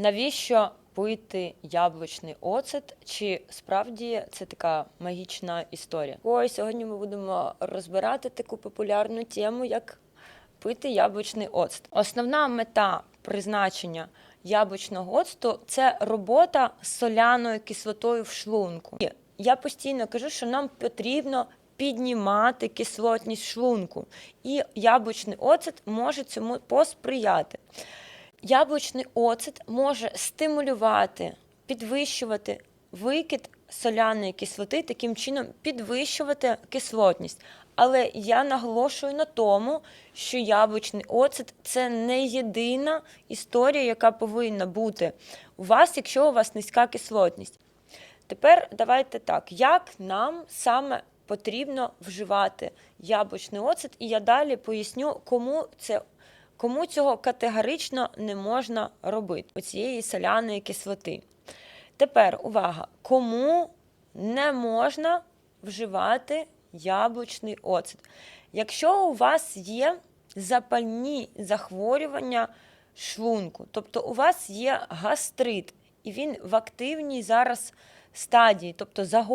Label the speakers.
Speaker 1: Навіщо пити яблучний оцет? Чи справді це така магічна історія? Ой, сьогодні ми будемо розбирати таку популярну тему, як пити яблучний оцет. Основна мета призначення яблучного оцту це робота з соляною кислотою в шлунку. І я постійно кажу, що нам потрібно піднімати кислотність шлунку, і яблучний оцет може цьому посприяти. Яблучний оцет може стимулювати, підвищувати викид соляної кислоти, таким чином підвищувати кислотність. Але я наголошую на тому, що яблучний оцет це не єдина історія, яка повинна бути у вас, якщо у вас низька кислотність. Тепер давайте так, як нам саме потрібно вживати яблучний оцет, і я далі поясню, кому це. Кому цього категорично не можна робити, оцієї соляної кислоти. Тепер увага, кому не можна вживати яблучний оцет. Якщо у вас є запальні захворювання шлунку, тобто у вас є гастрит, і він в активній зараз стадії, тобто загострення,